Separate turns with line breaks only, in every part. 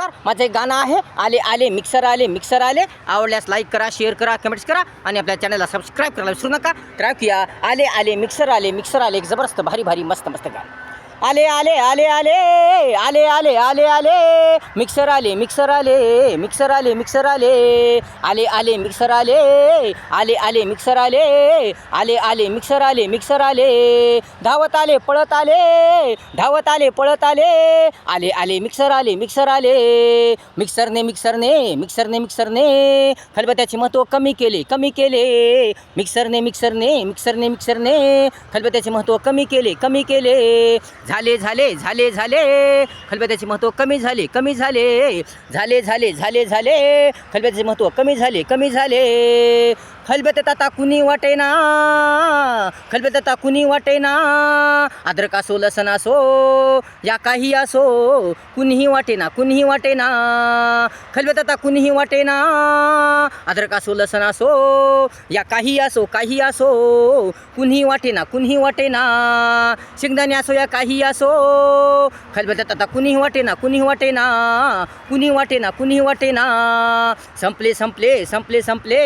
नमस्कार. माझं एक गाणं आहे. आले आले मिक्सर आले मिक्सर आले. आवडल्यास लाईक करा शेअर करा कमेंट्स करा आणि आपल्या चॅनलला सबस्क्राईब करायला विसरू नका. तर ऐकूया आले आले मिक्सर आले मिक्सर आले एक जबरदस्त भारी भारी मस्त मस्त गाणं. आले आले आले आले आले आले आले आले मिक्सर आले मिक्सर आले मिक्सर आले मिक्सर आले आले आले मिक्सर आले आले आले मिक्सर आले आले आले मिक्सर आले मिक्सर आले धावत आले पळत आले धावत आले पळत आले आले आले मिक्सर आले मिक्सर आले मिक्सरने मिक्सरने मिक्सरने मिक्सरने खलबत्याचे महत्त्व कमी केले कमी केले मिक्सरने मिक्सरने मिक्सरने मिक्सरने खलबत्याचे महत्त्व कमी केले कमी केले झाले झाले झाले झाले. खलबत्याचे महत्त्व कमी झाले कमी झाले. झाले झाले झाले झाले. खलबत्याचे महत्त्व कमी झाले कमी झाले. खलबत्यात आता कुणी वाटेना? खलबत्यात आता कुणी वाटेना? अद्रक असो लसण असो या काही असो कुणीही वाटेना कुणीही वाटेना. खलबत्यात आता कुणीही वाटेना? अद्रक असो लसण असो या काही असो काही असो कुणीही वाटेना कुणीही वाटेना. शेंगदाणे असो या काही असो. खलबत्यात आता कुणीही वाटेना कुणीही वाटेना कुणी वाटेना कुणीही वाटेना संपले संपले संपले संपले.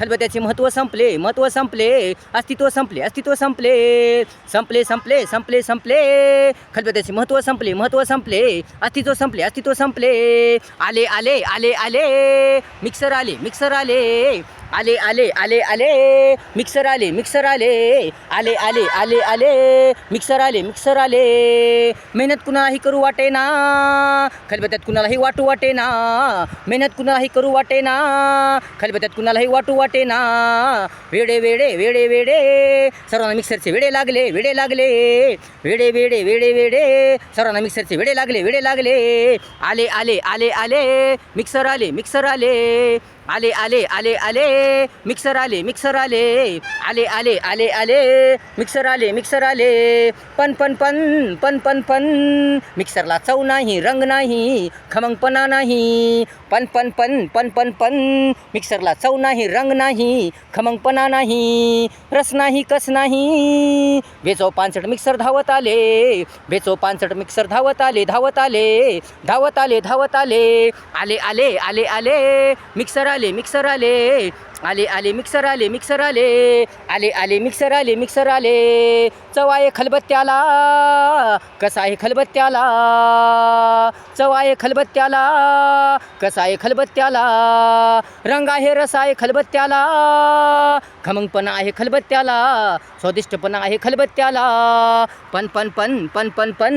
खलबत्याचे महत्त्व संपले महत्त्व संपले. अस्तित्व संपले अस्तित्व संपले. संपले संपले संपले संपले. खलबत्याचे महत्त्व संपले महत्त्व संपले. अस्तित्व संपले अस्तित्व संपले. आले आले आले आले. मिक्सर आले मिक्सर आले. आले आले आले आले. मिक्सर आले मिक्सर आले. आले आले आले आले. मिक्सर आले मिक्सर आले. मेहनत कुणालाही करू वाटे ना खलबत्यात कुणालाही वाटू वाटे ना मेहनत कुणालाही करू वाटे ना खलबत्यात कुणालाही वाटू वाटे ना वेडे वेडे वेडे वेडे. सर्वांना मिक्सरचे वेडे लागले वेडे लागले. वेडे वेडे वेडे वेडे. सर्वांना मिक्सरचे वेडे लागले वेडे लागले. आले आले आले आले. मिक्सर आले मिक्सर आले. आले आले आले आले. मिक्सर आले मिक्सर आले. आले आले आले आले. मिक्सर आले मिक्सर आले. पन पन पन पन पन पन. मिक्सरला चव नाही रंग नाही खमंगपणा नाही. पन पन पन पन पन पन. मिक्सरला चव नाही रंग नाही खमंगपणा नाही. रस नाही कस नाही. बेचो पानसट मिक्सर धावत आले. बेचो पानसट मिक्सर धावत आले धावत आले. धावत आले धावत आले. आले आले आले आले. मिक्सर आले मिक्सर आले आले आले मिक्सर आले मिक्सर आले. आले आले मिक्सर आले मिक्सर आले. चव आहे खलबत्त्याला. कसा आहे खलबत्त्याला? चव आहे खलबत्त्याला. कसा आहे खलबत्त्याला? रंग आहे रस आहे खलबत्त्याला. खमंगपणा आहे खलबत्त्याला. स्वादिष्टपणा आहे खलबत्त्याला. पन पन पन पण पन पण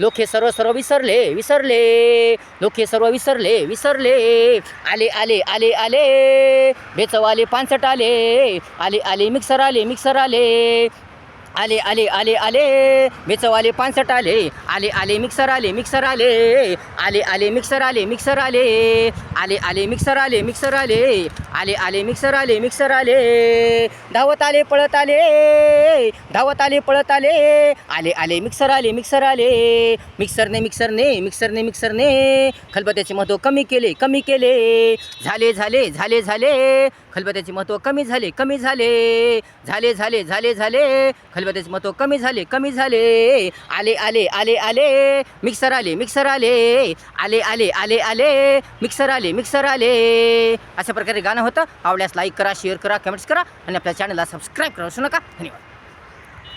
लोक हे सर्व सर्व विसरले विसरले. लोक हे सर्व विसरले विसरले. आले आले आले आले. बेचवाले पानसट आले आले आले मिक्सर आले मिक्सर आले. आले आले आले आले बेचवाले पानसट आले. आले आले मिक्सर आले मिक्सर आले. आले आले मिक्सर आले मिक्सर आले. आले आले मिक्सर आले मिक्सर आले. आले आले मिक्सर आले मिक्सर आले. धावत आले पळत आले. धावत आले पळत आले. आले आले मिक्सर आले मिक्सर आले. मिक्सरने मिक्सरने मिक्सरने मिक्सरने खलबत्याचे महत्त्व कमी केले कमी केले. झाले झाले झाले झाले. खलबत्याचे महत्त्व कमी झाले कमी झाले. झाले झाले झाले झाले. खलबत्याचे महत्त्व कमी झाले कमी झाले. आले आले आले आले. मिक्सर आले मिक्सर आले. आले आले आले आले. मिक्सर आले मिक्सर आले. अशा प्रकारे गाणं होतं. आवडल्यास लाईक करा शेअर करा कमेंट्स करा आणि आपल्या चॅनलला सबस्क्राईब करा नका. धन्यवाद.